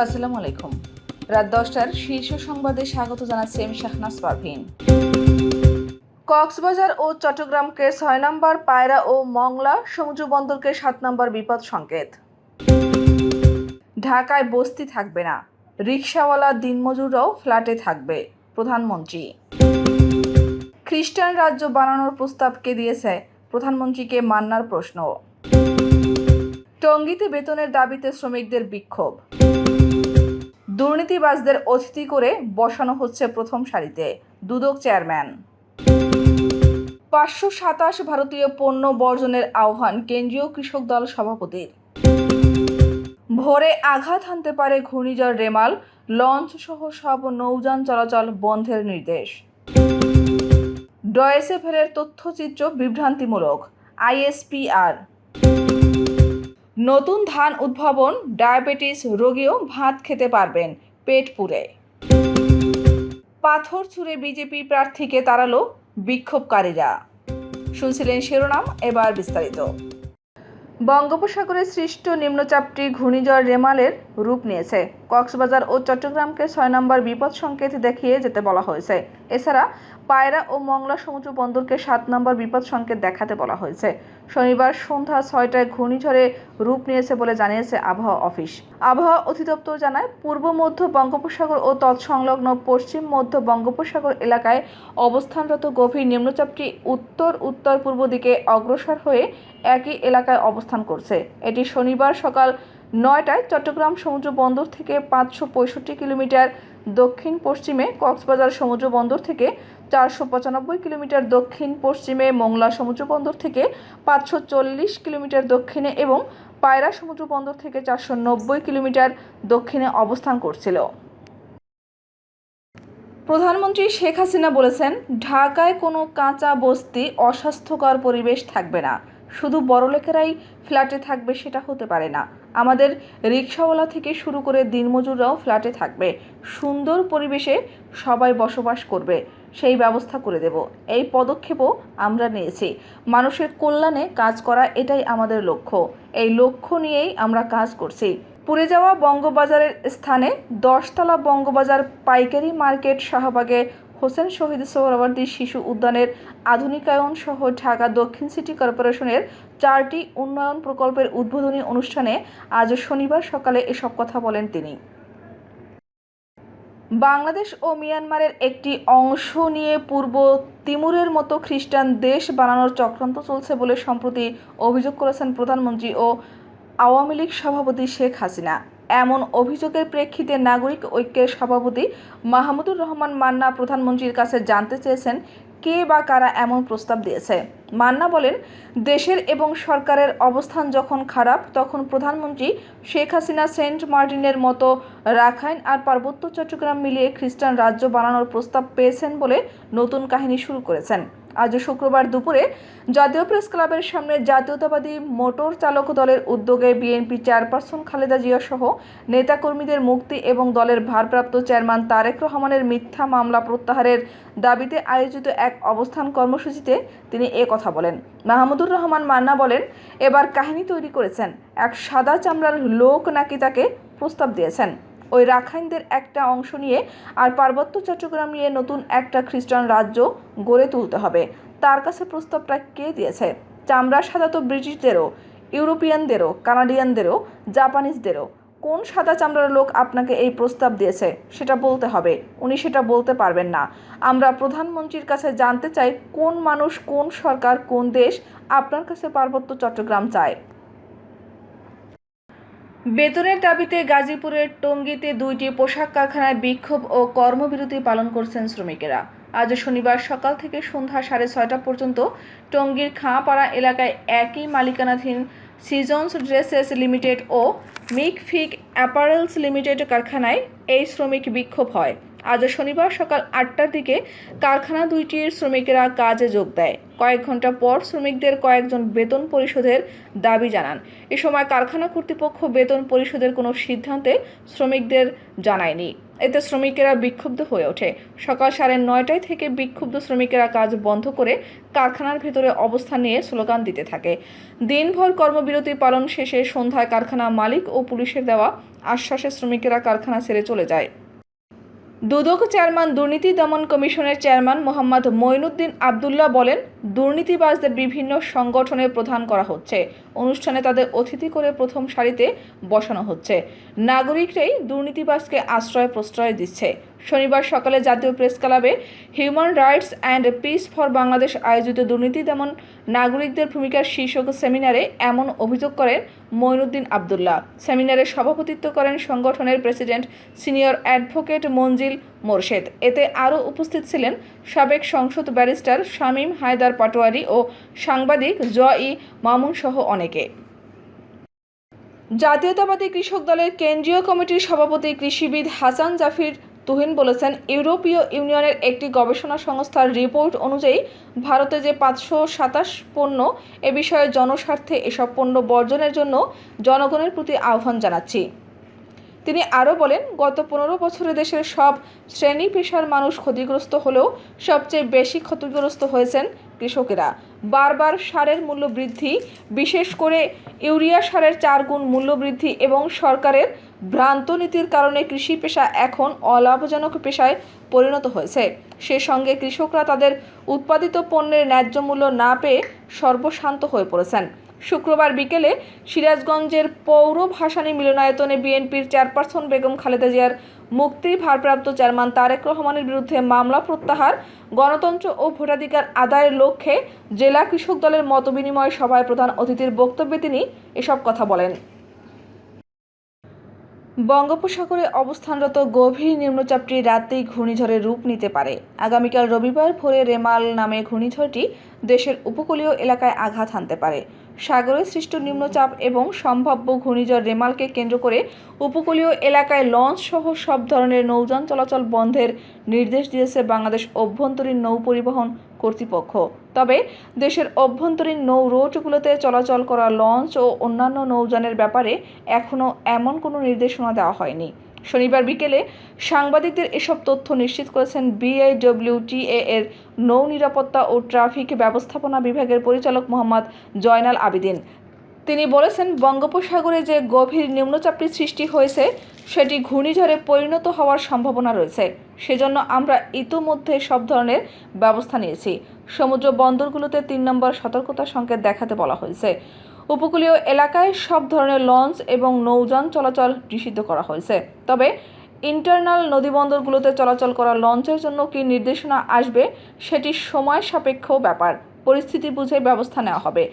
আসসালামু আলাইকুম। রাত দশটার শীর্ষ সংবাদে স্বাগত জানাচ্ছি আমি শাহনাজ পারভিন। কক্সবাজার ও চট্টগ্রামকে ছয় নম্বর পায়রা ও মংলা সমুদ্র বন্দরকে সাত নম্বর বিপদ সংকেত। ঢাকায় বস্তি থাকবে না রিকশাওয়ালা দিনমজুররাও ফ্ল্যাটে থাকবে, প্রধানমন্ত্রী। খ্রিস্টান রাজ্য বানানোর প্রস্তাব কে দিয়েছে, প্রধানমন্ত্রীকে মান্নার প্রশ্ন। টঙ্গীতে বেতনের দাবিতে শ্রমিকদের বিক্ষোভ। দুর্নীতিবাজদের অতিথি করে বসানো হচ্ছে প্রথম সারিতে। দুদক চেয়ারম্যান। পাঁচশো সাতাশ ভারতীয় পণ্য বর্জনের আহ্বান কেন্দ্রীয় কৃষক দল সভাপতির। ভোরে আঘাত হানতে পারে ঘূর্ণিঝড় রেমাল, লঞ্চ সহ সব নৌযান চলাচল বন্ধের নির্দেশ। ডয়েসেফেলের তথ্যচিত্র বিভ্রান্তিমূলক, আইএসপিআর। নতুন ধান উদ্ভাবন, ডায়াবেটিস রোগীও ভাত খেতে পারবেন পেট পুরে পাথর ছুঁড়ে বিজেপি প্রার্থীকে তাড়ালো বিক্ষোভকারীরা। শুনছিলেন শিরোনাম, এবার বিস্তারিত। বঙ্গোপসাগরে সৃষ্ট নিম্নচাপটি ঘূর্ণিঝড় রেমালের রূপ নিয়েছে। কক্সবাজার ও চট্টগ্রামকে ছয় নম্বর বিপদ সংকেত দেখিয়ে যেতে বলা হয়েছে। এছাড়া পায়রা ও মংলা সমুদ্র বন্দরকে সাত নম্বর বিপদ সংকেত দেখাতে বলা হয়েছে। শনিবার সন্ধ্যা ছয়টায় ঘূর্ণিঝড়ে রূপ নিয়েছে বলে জানিয়েছে আবহাওয়া অফিস। আবহাওয়া অধিদপ্তর জানায়, পূর্ব মধ্য বঙ্গোপসাগর ও তৎসংলগ্ন পশ্চিম মধ্য বঙ্গোপসাগর এলাকায় অবস্থানরত গভীর নিম্নচাপটি উত্তর উত্তর পূর্ব দিকে অগ্রসর হয়ে একই এলাকায় অবস্থান করছে। এটি শনিবার সকাল নয়টায় চট্টগ্রাম সমুদ্র বন্দর থেকে পাঁচশো পঁয়ষট্টি কিলোমিটার দক্ষিণ পশ্চিমে কক্সবাজার সমুদ্র বন্দর থেকে চারশো পঁচানব্বই কিলোমিটার দক্ষিণ পশ্চিমে মোংলা সমুদ্র বন্দর থেকে পাঁচশো চল্লিশ কিলোমিটার দক্ষিণে এবং পায়রা সমুদ্র বন্দর থেকে চারশো নব্বই কিলোমিটার দক্ষিণে অবস্থান করছিল। প্রধানমন্ত্রী শেখ হাসিনা বলেছেন, ঢাকায় কোনো কাঁচা বস্তি অস্বাস্থ্যকর পরিবেশ থাকবে না। শুধু বড়লোকেরাই ফ্ল্যাটে থাকবে সেটা হতে পারে না। আমাদের রিক্সাওয়ালা থেকে শুরু করে দিনমজুররাও ফ্ল্যাটে থাকবে। সুন্দর পরিবেশে সবাই বসবাস করবে। সেই ব্যবস্থা করে দেব। এই পদক্ষেপও আমরা নিয়েছি। মানুষের কল্যাণে কাজ করা এটাই আমাদের লক্ষ্য। এই লক্ষ্য নিয়েই আমরা কাজ করছি। পুড়ে যাওয়া বঙ্গবাজারের স্থানে দশতলা বঙ্গবাজার পাইকারি মার্কেট শাহবাগে হোসেন শহীদ সোহরাওয়ার্দী শিশু উদ্যানের আধুনিকায়ন সহ ঢাকা দক্ষিণ সিটি কর্পোরেশনের চারটি উন্নয়ন প্রকল্পের উদ্বোধনী অনুষ্ঠানে আজ শনিবার সকালে এসব কথা বলেন তিনি। বাংলাদেশ ও মিয়ানমারের একটি অংশ নিয়ে পূর্ব তিমুরের মতো খ্রিস্টান দেশ বানানোর চক্রান্ত চলছে বলে সম্প্রতি অভিযোগ করেছেন প্রধানমন্ত্রী ও আওয়ামী লীগ সভাপতি শেখ হাসিনা। এমন অভিযোগের প্রেক্ষিতে নাগরিক ঐক্যের সভাপতি মাহমুদুর রহমান মান্না প্রধানমন্ত্রীর কাছে জানতে চেয়েছেন কে বা কারা এমন প্রস্তাব দিয়েছে। মান্না বলেন, দেশের এবং সরকারের অবস্থান যখন খারাপ, তখন প্রধানমন্ত্রী শেখ হাসিনা সেন্ট মার্টিনের মতো রাখাইন আর পার্বত্য চট্টগ্রাম মিলিয়ে খ্রিস্টান রাজ্য বানানোর প্রস্তাব পেয়েছেন বলে নতুন কাহিনী শুরু করেছেন। আজ শুক্রবার দুপুরে জাতীয় প্রেস ক্লাবের সামনে জাতীয়তাবাদী মোটর চালক দলের উদ্যোগে বিএনপি চেয়ারপারসন খালেদা জিয়া সহ নেতাকর্মীদের মুক্তি এবং দলের ভারপ্রাপ্ত চেয়ারম্যান তারেক রহমানের মিথ্যা মামলা প্রত্যাহারের দাবিতে আয়োজিত এক অবস্থান কর্মসূচিতে তিনি এ কথা বলেন। মাহমুদুর রহমান মান্না বলেন, এবার কাহিনী তৈরি করেছেন। এক সাদা চামড়ার লোক নাকি তাকে প্রস্তাব দিয়েছেন। ওই রাখাইনদের একটা অংশ নিয়ে আর পার্বত্য চট্টগ্রাম নিয়ে নতুন একটা খ্রিস্টান রাজ্য গড়ে তুলতে হবে। তার কাছে প্রস্তাবটা কে দিয়েছে? চামড়া সাদা তো ব্রিটিশদেরও, ইউরোপিয়ানদেরও, কানাডিয়ানদেরও, জাপানিজদেরও। কোন সাদা চামড়ার লোক আপনাকে এই প্রস্তাব দিয়েছে? সেটা বলতে হবে। উনি সেটা বলতে পারবেন না। আমরা প্রধানমন্ত্রীর কাছে জানতে চাই কোন মানুষ, কোন সরকার, কোন দেশ আপনার কাছে পার্বত্য চট্টগ্রাম চায়। বেতনের দাবিতে গাজীপুরের টঙ্গীতে দুইটি পোশাক কারখানায় বিক্ষোভ ও কর্মবিরতি পালন করছেন শ্রমিকেরা। আজ শনিবার সকাল থেকে সন্ধ্যা সাড়ে ছয়টা পর্যন্ত টঙ্গীর খাঁপাড়া এলাকায় একই মালিকানাধীন সিজনস ড্রেসেস লিমিটেড ও মিক ফিক অ্যাপারেলস লিমিটেড কারখানায় এই শ্রমিক বিক্ষোভ হয়। আজ শনিবার সকাল আটটার দিকে কারখানা দুইটির শ্রমিকেরা কাজে যোগ দেয়। কয়েক ঘণ্টা পর শ্রমিকদের কয়েকজন বেতন পরিশোধের দাবি জানান। এ সময় কারখানা কর্তৃপক্ষ বেতন পরিশোধের কোনো সিদ্ধান্তে শ্রমিকদের জানায়নি। এতে শ্রমিকেরা বিক্ষুব্ধ হয়ে ওঠে। সকাল সাড়ে নয়টায় থেকে বিক্ষুব্ধ শ্রমিকেরা কাজ বন্ধ করে কারখানার ভেতরে অবস্থান নিয়ে স্লোগান দিতে থাকে। দিনভর কর্মবিরতি পালন শেষে সন্ধ্যায় কারখানা মালিক ও পুলিশের দেওয়া আশ্বাসে শ্রমিকেরা কারখানা ছেড়ে চলে যায়। দুদক চেয়ারম্যান, দুর্নীতি দমন কমিশনের চেয়ারম্যান মোহাম্মদ মঈনুদ্দিন আবদুল্লাহ বলেন, দুর্নীতিবাজদের বিভিন্ন সংগঠনে প্রধান করা হচ্ছে। অনুষ্ঠানে তাদের অতিথি করে প্রথম সারিতে বসানো হচ্ছে। নাগরিকরাই দুর্নীতিবাজকে আশ্রয় প্রশ্রয় দিচ্ছে। শনিবার সকালে জাতীয় প্রেস ক্লাবে human rights and peace for Bangladesh আয়োজিত দুর্নীতি দমন নাগরিকদের ভূমিকার শীর্ষক সেমিনারে এমন অভিযোগ করেন মঈনুদ্দিন আবদুল্লাহ। সেমিনারে সভাপতিত্ব করেন সংগঠনের president senior advocate Manjil Morshed. এতে আরও উপস্থিত ছিলেন সাবেক সংসদ ব্যারিস্টার শামীম হায়দার পাটোয়ারি ও সাংবাদিক জ ই মামুন সহ অনেকে। জাতীয়তাবাদী কৃষক দলের কেন্দ্রীয় কমিটির সভাপতি কৃষিবিদ হাসান জাফির তুহিন বলেছেন, ইউরোপীয় ইউনিয়নের একটি গবেষণা সংস্থার রিপোর্ট অনুযায়ী ভারতে যে পাঁচশো সাতাশ পণ্য, এ বিষয়ে জনস্বার্থে এসব পণ্য বর্জনের জন্য জনগণের প্রতি আহ্বান জানাচ্ছি। তিনি আরও বলেন, গত পনেরো বছরে দেশের সব শ্রেণি পেশার মানুষ ক্ষতিগ্রস্ত হলেও সবচেয়ে বেশি ক্ষতিগ্রস্ত হয়েছেন কৃষকেরা। বারবার সারের মূল্য বৃদ্ধি, বিশেষ করে ইউরিয়া সারের চার গুণ মূল্য বৃদ্ধি এবং সরকারের ভ্রান্ত নীতির কারণে কৃষি পেশা এখন অলাভজনক পেশায় পরিণত হয়েছে। সে সঙ্গে কৃষকরা তাদের উৎপাদিত পণ্যের ন্যায্য মূল্য না পেয়ে সর্বশান্ত হয়ে পড়েছেন। শুক্রবার বিকেলে সিরাজগঞ্জের পৌর ভাসানী মিলনায়তনে বিএনপির চেয়ারপারসন বেগম খালেদা জিয়ার মুক্তির ভারপ্রাপ্ত চেয়ারম্যান তারেক রহমানের বিরুদ্ধে মামলা প্রত্যাহার, গণতন্ত্র ও ভোটাধিকার আদায়ের লক্ষ্যে জেলা কৃষক দলের মতবিনিময় সভায় প্রধান অতিথির বক্তব্যে তিনি এসব কথা বলেন। বঙ্গোপসাগরে অবস্থানরত গভীর নিম্নচাপটি রাতেই ঘূর্ণিঝড়ের রূপ নিতে পারে। আগামীকাল রবিবার ভোরে রেমাল নামে ঘূর্ণিঝড়টি দেশের উপকূলীয় এলাকায় আঘাত হানতে পারে। সাগরে সৃষ্ট নিম্নচাপ এবং সম্ভাব্য ঘূর্ণিঝড় রেমালকে কেন্দ্র করে উপকূলীয় এলাকায় লঞ্চ সহ সব ধরনের নৌযান চলাচল বন্ধের নির্দেশ দিয়েছে বাংলাদেশ অভ্যন্তরীণ নৌ পরিবহন কর্তৃপক্ষ। তবে দেশের অভ্যন্তরীণ নৌ রুটগুলোতে চলাচল করা লঞ্চ ও অন্যান্য নৌযানের ব্যাপারে এখনও এমন কোনো নির্দেশনা দেওয়া হয়নি। শনিবার বিকেলে সাংবাদিকদের এসব তথ্য নিশ্চিত করেছেন বিআইডব্লিউটিএ এর নৌ নিরাপত্তা ও ট্রাফিক ব্যবস্থাপনা বিভাগের পরিচালক মোহাম্মদ জয়নাল আবিদিন। তিনি বলেছেন, বঙ্গোপসাগরে যে গভীর নিম্নচাপটি সৃষ্টি হয়েছে, সেটি ঘূর্ণিঝড়ে পরিণত হওয়ার সম্ভাবনা রয়েছে। সেজন্য আমরা ইতোমধ্যে সব ধরনের ব্যবস্থা নিয়েছি। সমুদ্র বন্দরগুলোতে তিন নম্বর সতর্কতা সংকেত দেখাতে বলা হয়েছে। উপকূলীয় এলাকায় সব ধরনের লঞ্চ এবং নৌযান চলাচল নিষিদ্ধ করা হয়েছে। তবে ইন্টারনাল নদীবন্দরগুলোতে চলাচল করা লঞ্চের জন্য কী নির্দেশনা আসবে সেটি সময় সাপেক্ষ ব্যাপার। পরিস্থিতি বুঝে ব্যবস্থা নেওয়া হবে।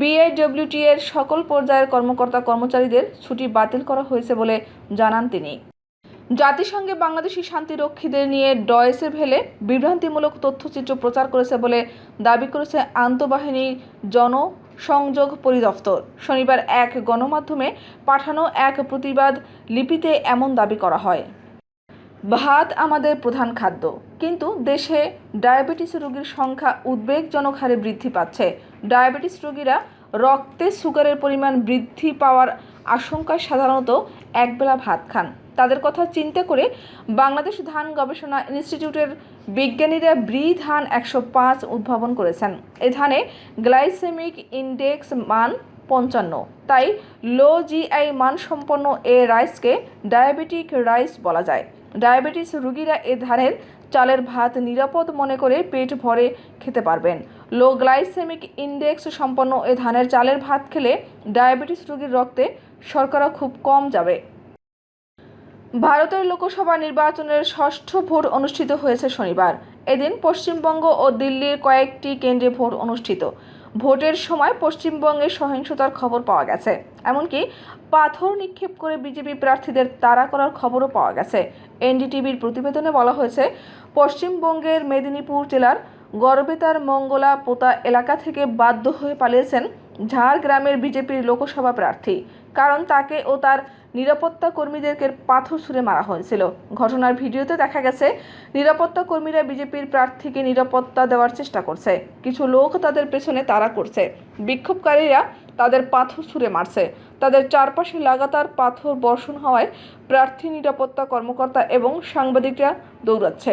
বিআইডব্লিউটি এর সকল পর্যায়ের কর্মকর্তা কর্মচারীদের ছুটি বাতিল করা হয়েছে বলে জানান তিনি। জাতিসংঘে বাংলাদেশি শান্তিরক্ষীদের নিয়ে ডয়েসে ভেলে বিভ্রান্তিমূলক তথ্যচিত্র প্রচার করেছে বলে দাবি করেছে আন্তঃবাহিনী জনসংযোগ পরিদপ্তর। শনিবার এক গণমাধ্যমে পাঠানো এক প্রতিবাদ লিপিতে এমন দাবি করা হয়। ভাত আমাদের প্রধান খাদ্য। কিন্তু দেশে ডায়াবেটিস রোগীর সংখ্যা উদ্বেগজনক হারে বৃদ্ধি পাচ্ছে। ডায়াবেটিস রোগীরা রক্তে সুগারের পরিমাণ বৃদ্ধি পাওয়ার আশঙ্কায় সাধারণত একবেলা ভাত খান। তাদের কথা চিন্তা করে বাংলাদেশ ধান গবেষণা ইনস্টিটিউটের বিজ্ঞানীরা ব্রি ধান একশো পাঁচ উদ্ভাবন করেছেন। এ ধানে গ্লাইসেমিক ইনডেক্স মান পঞ্চান্ন। তাই লো জিআই মানসম্পন্ন এ রাইসকে ডায়াবেটিক রাইস বলা যায়। ডায়াবেটিস রুগীরা এ ধানের চালের ভাত নিরাপদ মনে করে পেট ভরে খেতে পারবেন। লো গ্লাইসেমিক ইন্ডেক্স সম্পন্ন এ ধানের চালের ভাত খেলে ডায়াবেটিস রোগীর রক্তে শর্করা খুব কম যাবে। ভারতের লোকসভা নির্বাচনের ষষ্ঠ ভোট অনুষ্ঠিত হয়েছে শনিবার। এদিন পশ্চিমবঙ্গ ও দিল্লির কয়েকটি কেন্দ্রে ভোট অনুষ্ঠিত। ভোটের সময় পশ্চিমবঙ্গে সহিংসতার খবর পাওয়া গেছে। এমনকি পাথর নিক্ষেপ করে বিজেপি প্রার্থীদের তাড়া করার খবরও পাওয়া গেছে। এনডিটিভির প্রতিবেদনে বলা হয়েছে, পশ্চিমবঙ্গের মেদিনীপুর জেলার গড়বেতার মঙ্গলা পোতা এলাকা থেকে বাধ্য হয়ে পালিয়েছেন ঝাড়গ্রামের বিজেপির লোকসভা প্রার্থী। কারণ তাকে ও তার নিরাপত্তা কর্মীদেরকে পাথর ছুঁড়ে মারা হয়েছিল। ঘটনার ভিডিওতে দেখা গেছে, নিরাপত্তা কর্মীরা বিজেপির প্রার্থীকে নিরাপত্তা দেওয়ার চেষ্টা করছে। কিছু লোক তাদের পেছনে তারা করছে। বিক্ষোভকারীরা তাদের পাথর ছুঁড়ে মারছে। তাদের চারপাশে লাগাতার পাথর বর্ষণ হওয়ায় প্রার্থী, নিরাপত্তা কর্মকর্তা এবং সাংবাদিকরা দৌড়াচ্ছে।